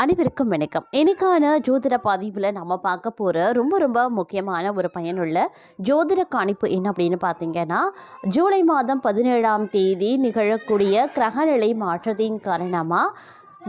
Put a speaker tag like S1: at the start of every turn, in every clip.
S1: அனைவருக்கும் வணக்கம். இன்னைக்கான ஜோதிட பதிவில் நம்ம பார்க்க போகிற ரொம்ப ரொம்ப முக்கியமான ஒரு பயனுள்ள ஜோதிட காணிப்பு என்ன அப்படின்னு பார்த்தீங்கன்னா ஜூலை மாதம் பதினேழாம் தேதி நிகழக்கூடிய கிரகநிலை மாற்றத்தின் காரணமாக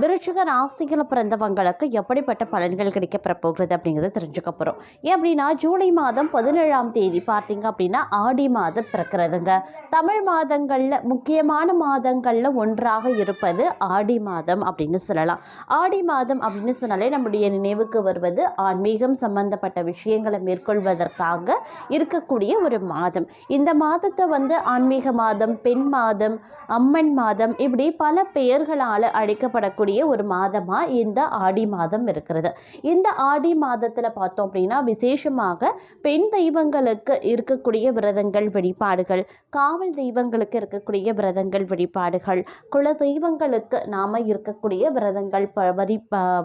S1: விருச்சிக ராசியில் பிறந்தவங்களுக்கு எப்படிப்பட்ட பலன்கள் கிடைக்கப்பெற போகிறது அப்படிங்கிறத தெரிஞ்சுக்க போகிறோம் ஏன் அப்படின்னா ஜூலை மாதம் பதினேழாம் தேதி பார்த்தீங்க அப்படின்னா ஆடி மாதம் பிறக்கிறதுங்க. தமிழ் மாதங்களில் முக்கியமான மாதங்களில் ஒன்றாக இருப்பது ஆடி மாதம் அப்படின்னு சொல்லலாம். ஆடி மாதம் அப்படின்னு சொன்னாலே நம்முடைய நினைவுக்கு வருவது ஆன்மீகம் சம்பந்தப்பட்ட விஷயங்களை மேற்கொள்வதற்காக இருக்கக்கூடிய ஒரு மாதம். இந்த மாதத்தை வந்து ஆன்மீக மாதம் பெண் மாதம் அம்மன் மாதம் இப்படி பல பெயர்களால் அழைக்கப்படக்கூடிய ஒரு மாதமாக இந்த ஆடி மாதம் இருக்கிறது. இந்த ஆடி மாதத்தில் பார்த்தோம் அப்படின்னா விசேஷமாக பெண் தெய்வங்களுக்கு இருக்கக்கூடிய விரதங்கள் வழிபாடுகள் காவல் தெய்வங்களுக்கு இருக்கக்கூடிய விரதங்கள் வழிபாடுகள் குல தெய்வங்களுக்கு நாம் இருக்கக்கூடிய விரதங்கள் ப வரி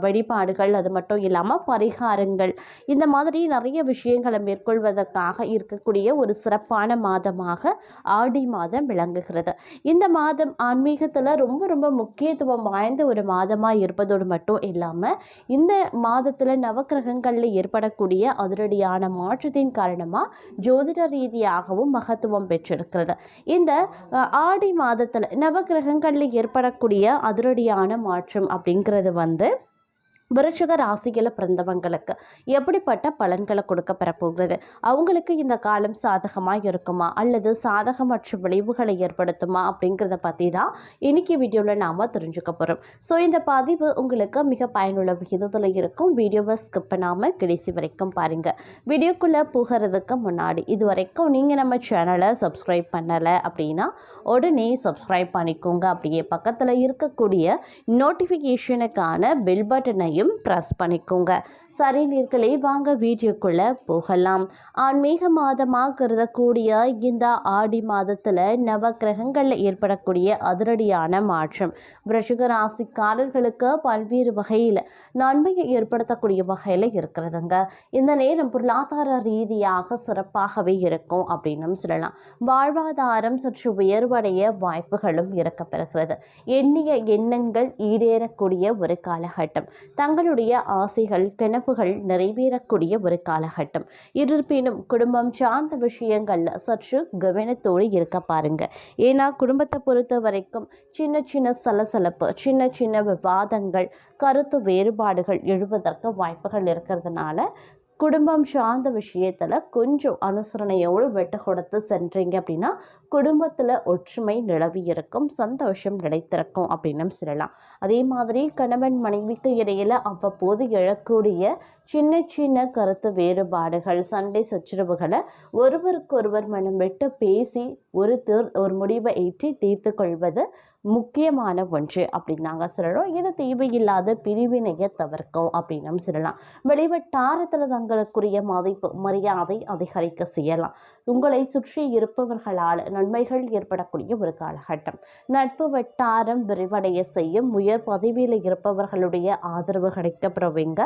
S1: வழிபாடுகள் அது மட்டும் இல்லாமல் பரிகாரங்கள் இந்த மாதிரி நிறைய விஷயங்களை மேற்கொள்வதற்காக இருக்கக்கூடிய ஒரு சிறப்பான மாதமாக ஆடி மாதம் விளங்குகிறது. இந்த மாதம் ஆன்மீகத்தில் ரொம்ப ரொம்ப முக்கியத்துவம் வாய்ந்த ஒரு மாதமாக இருப்பதோடு மட்டும் இல்லாமல் இந்த மாதத்தில் நவக்கிரகங்களில் ஏற்படக்கூடிய அதிரடியான மாற்றத்தின் காரணமாக ஜோதிட ரீதியாகவும் மகத்துவம் பெற்றிருக்கிறது. இந்த ஆடி மாதத்தில் நவக்கிரகங்களில் ஏற்படக்கூடிய அதிரடியான மாற்றம் அப்படிங்கிறது வந்து விருச்சிக ராசியில் பிறந்தவங்களுக்கு எப்படிப்பட்ட பலன்களை கொடுக்க பெறப்போகிறது? அவங்களுக்கு இந்த காலம் சாதகமாக இருக்குமா? அல்லது சாதகமற்ற விளைவுகளை ஏற்படுத்துமா? அப்படிங்கிறத பற்றி தான் இன்னைக்கு வீடியோவில் நாம் தெரிஞ்சுக்க போகிறோம் ஸோ இந்த பதிவு உங்களுக்கு மிக பயனுள்ள விகிதத்தில் இருக்கும். வீடியோவை ஸ்கிப் பண்ணாமல் கடைசி வரைக்கும் பாருங்கள் வீடியோக்குள்ளே போகிறதுக்கு முன்னாடி இது வரைக்கும் நீங்கள் நம்ம சேனலை சப்ஸ்கிரைப் பண்ணலை அப்படின்னா உடனே சப்ஸ்கிரைப் பண்ணிக்கோங்க. அப்படியே பக்கத்தில் இருக்கக்கூடிய நோட்டிஃபிகேஷனுக்கான பெல் பட்டனையும் ப்ரெஸ் பண்ணிக்கோங்க. சரி நீர்களே வாங்க வீடியோக்குள்ளே போகலாம். ஆன்மீக மாதமாக கருதக்கூடிய இந்த ஆடி மாதத்தில் நவ கிரகங்களில் ஏற்படக்கூடிய அதிரடியான மாற்றம். விருச்சிக ராசிக்காரர்களுக்கு பல்வேறு வகையில் நன்மையை ஏற்படுத்தக்கூடிய வகையில் இருக்கிறதுங்க. இந்த நேரம் பொருளாதார ரீதியாக சிறப்பாகவே இருக்கும் அப்படின்னு சொல்லலாம். வாழ்வாதாரம் சற்று உயர்வடைய வாய்ப்புகளும் இருக்கப்பெறுகிறது எண்ணிய எண்ணங்கள் ஈடேறக்கூடிய ஒரு காலகட்டம். தங்களுடைய ஆசைகள் கிணப்புகள் நிறைவேறக்கூடிய ஒரு காலகட்டம். இருப்பினும் குடும்பம் சார்ந்த விஷயங்கள்ல சற்று கவனத்தோடு இருக்க பாருங்க. ஏன்னா குடும்பத்தை பொறுத்த வரைக்கும் சின்ன சின்ன சலசலப்பு சின்ன சின்ன விவாதங்கள் கருத்து வேறுபாடுகள் எழுவதற்கு வாய்ப்புகள் இருக்கிறதுனால குடும்பம் சார்ந்த விஷயத்தில் கொஞ்சம் அனுசரணையோடு வெட்டு கொடுத்து சென்றீங்க அப்படின்னா குடும்பத்தில் ஒற்றுமை நிலவி இருக்கும் சந்தோஷம் நிலைத்திருக்கும் அப்படின்னு சொல்லலாம். அதே மாதிரி கணவன் மனைவிக்கு இடையில் அவ்வப்போது எழக்கூடிய சின்ன சின்ன கருத்து வேறுபாடுகள் சண்டை சச்சரவுகளை ஒருவருக்கொருவர் மனம் விட்டு பேசி ஒரு தீர் ஒரு முடிவை ஏற்றி தீர்த்து கொள்வது முக்கியமான ஒன்று அப்படின்னு நாங்கள் சொல்லணும். இது தேவையில்லாத பிரிவினையை தவிர்க்கும் அப்படின்னு சொல்லலாம். வெளிவட்டாரத்தில் தங்களுக்குரிய மதிப்பு மரியாதை அதிகரிக்க செய்யலாம். உங்களை சுற்றி இருப்பவர்களால் நன்மைகள் ஏற்படக்கூடிய ஒரு காலகட்டம். நட்பு வட்டாரம் விரிவடைய செய்யும் உயர் பதவியில் இருப்பவர்களுடைய ஆதரவு கிடைக்கப்படுவீங்க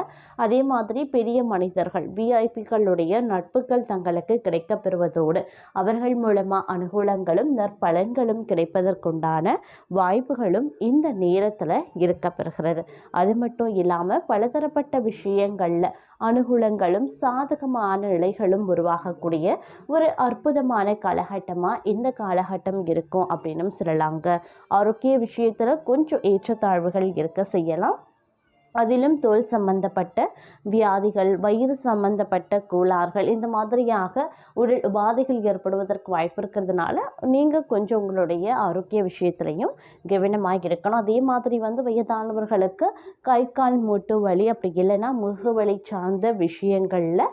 S1: அதே மாதிரி பெரிய மனிதர்கள் விஐபிகளுடைய நட்புகள் தங்களுக்கு கிடைக்கப்பெறுவதோடு அவர்கள் மூலமாக அனுகூலங்களும் நற்பலன்களும் கிடைப்பதற்குண்டான வாய்ப்புகளும் இந்த நேரத்தில் இருக்கப்பெறுகிறது. அது மட்டும் இல்லாமல் பலதரப்பட்ட விஷயங்களில் அனுகூலங்களும் சாதகமான நிலைகளும் உருவாகக்கூடிய ஒரு அற்புதமான காலகட்டமாக இந்த காலகட்டம் இருக்கும் அப்படின்னு சொல்லலாங்க. ஆரோக்கிய விஷயத்தில் கொஞ்சம் ஏற்றத்தாழ்வுகள் இருக்க செய்யலாம். அதிலும் தோல் சம்பந்தப்பட்ட வியாதிகள் வயிறு சம்பந்தப்பட்ட கோளாறுகள் இந்த மாதிரியாக உடல் உபாதைகள் ஏற்படுவதற்கு வாய்ப்பு இருக்கிறதுனால நீங்கள் கொஞ்சம் உங்களுடைய ஆரோக்கிய விஷயத்துலையும் கவனமாக இருக்கணும். அதே மாதிரி வந்து வயதானவர்களுக்கு கை கால் மூட்டு வலி அப்படி இல்லைன்னா முதுகுவலி சார்ந்த விஷயங்களில்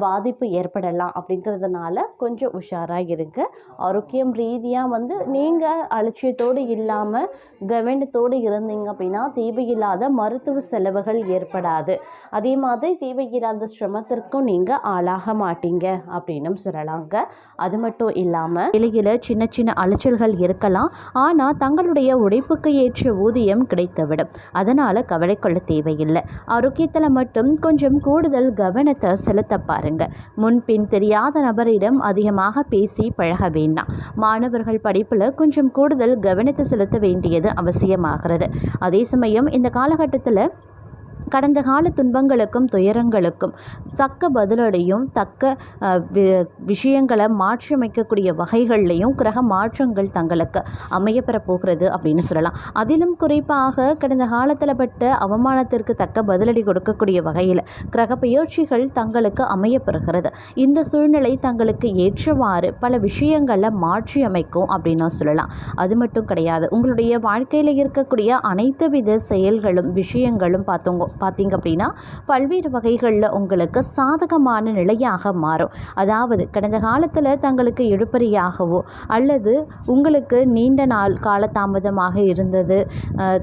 S1: பாதிப்பு ஏற்படலாம் அப்படிங்கிறதுனால கொஞ்சம் உஷாராக இருங்க. ஆரோக்கியம் ரீதியாக வந்து நீங்கள் அலட்சியத்தோடு இல்லாமல் கவனத்தோடு இருந்தீங்க அப்படின்னா தேவையில்லாத மருத்துவ செலவுகள் ஏற்படாது. அதே மாதிரி தேவையில்லாத சிரமத்திற்கும் நீங்கள் ஆளாக மாட்டீங்க அப்படின்னும் சொல்லலாங்க. அது மட்டும் இல்லாமல் வெளியில் சின்ன சின்ன அலைச்சல்கள் இருக்கலாம். ஆனால் தங்களுடைய உழைப்புக்கு ஏற்ற ஊதியம் கிடைத்துவிடும். அதனால் கவலை கொள்ள தேவையில்லை. ஆரோக்கியத்தில் மட்டும் கொஞ்சம் கூடுதல் கவனத்தை செலுத்த பாருங்க. முன்பின் தெரியாத நபரிடம் அதிகமாக பேசி பழக வேண்டாம். மாணவர்கள் படிப்பில் கொஞ்சம் கூடுதல் கவனத்தை செலுத்த வேண்டியது அவசியமாகிறது. அதே சமயம் இந்த காலகட்டத்தில் கடந்த கால துன்பங்களுக்கும் துயரங்களுக்கும் தக்க பதிலடையும் தக்க வி- விஷயங்களை மாற்றியமைக்கக்கூடிய வகைகள்லையும் கிரக மாற்றங்கள் தங்களுக்கு அமையப்பெற போகிறது அப்படின்னு சொல்லலாம். அதிலும் குறிப்பாக கடந்த காலத்தில் பட்ட அவமானத்திற்கு தக்க பதிலடி கொடுக்கக்கூடிய வகையில் கிரக பயிற்சிகள் தங்களுக்கு அமையப்பெறுகிறது. இந்த சூழ்நிலை தங்களுக்கு ஏற்றவாறு பல விஷயங்களை மாற்றி அமைக்கும் அப்படின்னு சொல்லலாம். அது மட்டும் கிடையாது. உங்களுடைய வாழ்க்கையில் இருக்கக்கூடிய அனைத்து வித செயல்களும் விஷயங்களும் பார்த்தோங்க. பார்த்தீங்க அப்படின்னா பல்வேறு வகைகளில் உங்களுக்கு சாதகமான நிலையாக மாறும். அதாவது கடந்த காலத்தில் தங்களுக்கு இழுபறியாகவோ அல்லது உங்களுக்கு நீண்ட நாள் கால தாமதமாக இருந்தது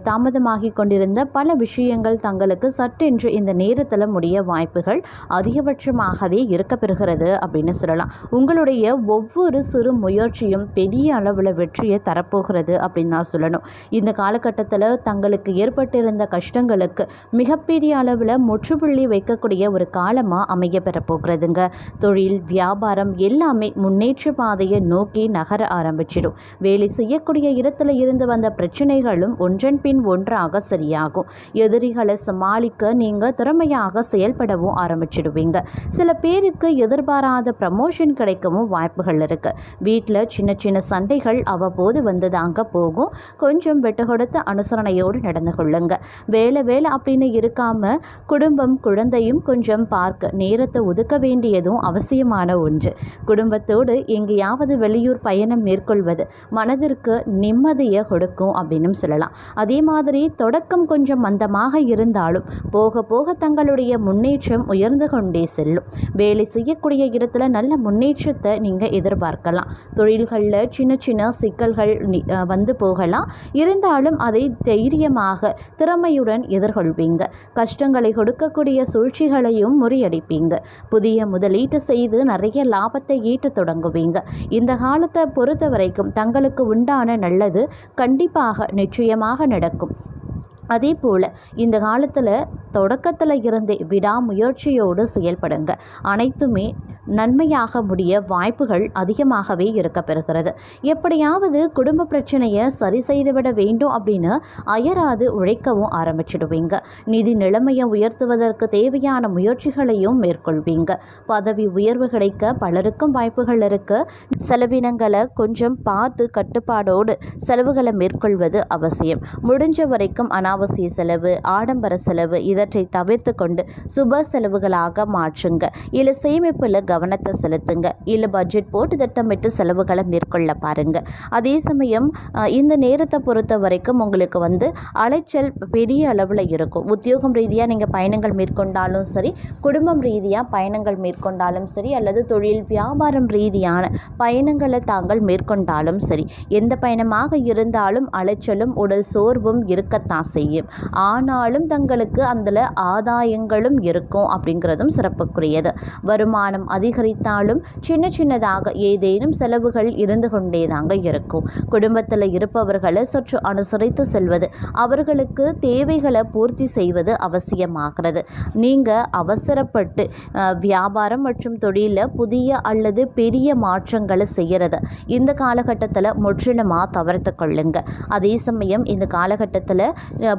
S1: தாமதமாகி கொண்டிருந்த பல விஷயங்கள் தங்களுக்கு சட்டென்று இந்த நேரத்தில் முடிய வாய்ப்புகள் அதிகபட்சமாகவே இருக்க பெறுகிறது அப்படின்னு சொல்லலாம். உங்களுடைய ஒவ்வொரு சிறு முயற்சியும் பெரிய அளவில் வெற்றியை தரப்போகிறது அப்படின்னு தான் சொல்லணும். இந்த காலகட்டத்தில் தங்களுக்கு ஏற்பட்டிருந்த கஷ்டங்களுக்கு மிக மிகப்பெரிய அளவில் முற்றுப்புள்ளி வைக்கக்கூடிய ஒரு காலமாக அமைய பெறப்போகிறதுங்க தொழில் வியாபாரம் எல்லாமே முன்னேற்ற பாதையை நோக்கி நகர ஆரம்பிச்சிடும். வேலை செய்யக்கூடிய இடத்துல இருந்து வந்த பிரச்சனைகளும் ஒன்றன் பின் ஒன்றாக சரியாகும். எதிரிகளை சமாளிக்க நீங்கள் திறமையாக செயல்படவும் ஆரம்பிச்சிடுவீங்க. சில பேருக்கு எதிர்பாராத ப்ரமோஷன் கிடைக்கவும் வாய்ப்புகள் இருக்கு. வீட்டில் சின்ன சின்ன சண்டைகள் அவ்வப்போது வந்து தாங்க போகும். கொஞ்சம் விட்டு கொடுத்த அனுசரணையோடு நடந்து கொள்ளுங்க. வேலை வேலை அப்படின்னு இருக்காம குடும்பம் குழந்தையும் கொஞ்சம் பார்க்க நேரத்தை ஒதுக்க வேண்டியதும் அவசியமான ஒன்று. குடும்பத்தோடு எங்கேயாவது வெளியூர் பயணம் மேற்கொள்வது மனதிற்கு நிம்மதியை கொடுக்கும் அப்படின்னு சொல்லலாம். அதே மாதிரி தொடக்கம் கொஞ்சம் மந்தமாக இருந்தாலும் போக போக தங்களுடைய முன்னேற்றம் உயர்ந்து கொண்டே செல்லும். வேலை செய்யக்கூடிய இடத்துல நல்ல முன்னேற்றத்தை நீங்கள் எதிர்பார்க்கலாம். தொழில்களில் சின்ன சின்ன சிக்கல்கள் வந்து போகலாம். இருந்தாலும் அதை தைரியமாக திறமையுடன் எதிர்கொள்வீங்க. கஷ்டங்களை கொடுக்கக்கூடிய சூழ்ச்சிகளையும் முறியடிப்பீங்க. புதிய முதலீட்டு செய்து நிறைய லாபத்தை ஈட்ட தொடங்குவீங்க. இந்த காலத்தை பொறுத்த வரைக்கும் தங்களுக்கு உண்டான நல்லது கண்டிப்பாக நிச்சயமாக நடக்கும். அதே போல் இந்த காலத்தில் தொடக்கத்தில் இருந்தே விடாமுயற்சியோடு செயல்படுங்க. அனைத்துமே நன்மையாக முடிய வாய்ப்புகள் அதிகமாகவே இருக்க பெறுகிறது எப்படியாவது குடும்ப பிரச்சனையை சரி செய்துவிட வேண்டும் அப்படின்னு அயராது உழைக்கவும் ஆரம்பிச்சிடுவீங்க. நிதி நிலைமையை உயர்த்துவதற்கு தேவையான முயற்சிகளையும் மேற்கொள்வீங்க. பதவி உயர்வு கிடைக்க பலருக்கும் வாய்ப்புகள் இருக்கு. செலவினங்களை கொஞ்சம் பார்த்து கட்டுப்பாடோடு செலவுகளை மேற்கொள்வது அவசியம். முடிஞ்ச வரைக்கும் அனாவசிய செலவு ஆடம்பர செலவு இவற்றை தவிர்த்து கொண்டு சுப செலவுகளாக மாற்றுங்க. இல்லை சேமிப்பில் கவனத்தை செலுத்துங்க. இல்லை பட்ஜெட் போட்டு திட்டமிட்டு செலவுகளை மேற்கொள்ள பாருங்க. அதே சமயம் இந்த நேரத்தை பொறுத்த வரைக்கும் உங்களுக்கு வந்து அலைச்சல் பெரிய அளவில் இருக்கும். உத்தியோகம் ரீதியாக நீங்கள் பயணங்கள் மேற்கொண்டாலும் சரி குடும்பம் ரீதியாக பயணங்கள் மேற்கொண்டாலும் சரி அல்லது தொழில் வியாபாரம் ரீதியான பயணங்களை தாங்கள் மேற்கொண்டாலும் சரி எந்த பயணமாக இருந்தாலும் அலைச்சலும் உடல் சோர்வும் இருக்கத்தான் செய்யும். ஆனாலும் தங்களுக்கு அதில் ஆதாயங்களும் இருக்கும் அப்படிங்கிறதும் சிறப்புக்குரியது. வருமானம் அதிகரித்தாலும் சின்ன சின்னதாக ஏதேனும் செலவுகள் இருந்து கொண்டே தாங்க இருக்கும். குடும்பத்தில் இருப்பவர்களை சற்று அனுசரித்து செல்வது அவர்களுக்கு தேவைகளை பூர்த்தி செய்வது அவசியமாகிறது. நீங்கள் அவசரப்பட்டு வியாபாரம் மற்றும் தொழிலில் புதிய அல்லது பெரிய மாற்றங்களை செய்கிறது இந்த காலகட்டத்தில் முற்றிலுமாக தவிர்த்து கொள்ளுங்க. அதே சமயம் இந்த காலகட்டத்தில்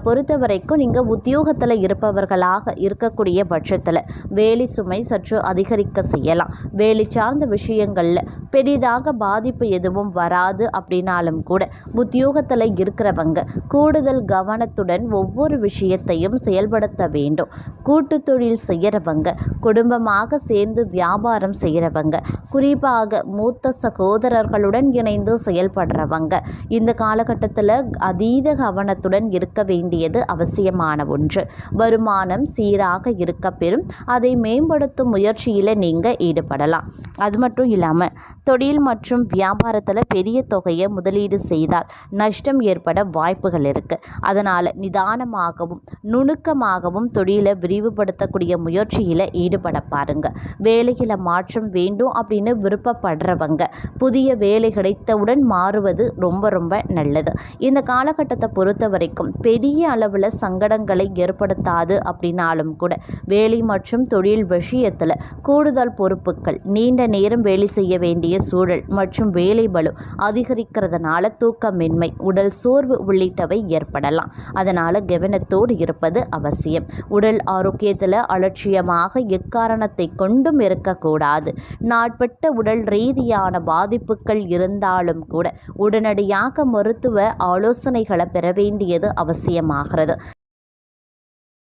S1: பொறுத்த வரைக்கும் நீங்கள் உத்தியோகத்தில் இருப்பவர்களாக இருக்கக்கூடிய பட்சத்தில் வேலை சுமை சற்று அதிகரிக்க செய்யலாம். வேலை சார்ந்த விஷயங்களில் பெரிதாக பாதிப்பு எதுவும் வராது அப்படின்னாலும் கூட உத்தியோகத்தில் இருக்கிறவங்க கூடுதல் கவனத்துடன் ஒவ்வொரு விஷயத்தையும் செயல்படுத்த வேண்டும். கூட்டு தொழில் செய்கிறவங்க குடும்பமாக சேர்ந்து வியாபாரம் செய்கிறவங்க குறிப்பாக மூத்த சகோதரர்களுடன் இணைந்து செயல்படுறவங்க இந்த காலகட்டத்தில் அதீத கவனத்துடன் இருக்க வேண்டியது அவசியமான ஒன்று. வருமானம் சீராக இருக்க பெறும். அதை மேம்படுத்தும் முயற்சியில் நீங்கள் ஈடுபடலாம். அது மட்டும் இல்லாமல் தொழில் மற்றும் வியாபாரத்தில் பெரிய தொகையை முதலீடு செய்தால் நஷ்டம் ஏற்பட வாய்ப்புகள் இருக்குது அதனால் நிதானமாகவும் நுணுக்கமாகவும் தொழிலை விரிவுபடுத்தக்கூடிய முயற்சியில் ஈடுபட பாருங்க. வேலையில் மாற்றம் வேண்டும் அப்படின்னு விருப்பப்படுறவங்க புதிய வேலை கிடைத்தவுடன் மாறுவது ரொம்ப ரொம்ப நல்லது. இந்த காலகட்டத்தை பொறுத்த வரைக்கும் பெரிய பெரிய அளவில் சங்கடங்களை ஏற்படுத்தாது அப்படின்னாலும் கூட வேலை மற்றும் தொழில் விஷயத்தில் கூடுதல் பொறுப்புகள் நீண்ட நேரம் வேலை செய்ய வேண்டிய சூழல் மற்றும் வேலை பலு அதிகரிக்கிறதுனால தூக்கமின்மை உடல் சோர்வு உள்ளிட்டவை ஏற்படலாம். அதனால் கவனத்தோடு இருப்பது அவசியம். உடல் ஆரோக்கியத்தில் அலட்சியமாக எக்காரணத்தை கொண்டும் இருக்கக்கூடாது. நாட்பட்ட உடல் ரீதியான பாதிப்புகள் இருந்தாலும் கூட உடனடியாக மருத்துவ ஆலோசனைகளை பெற வேண்டியது அவசியம். அவசியமாகிறது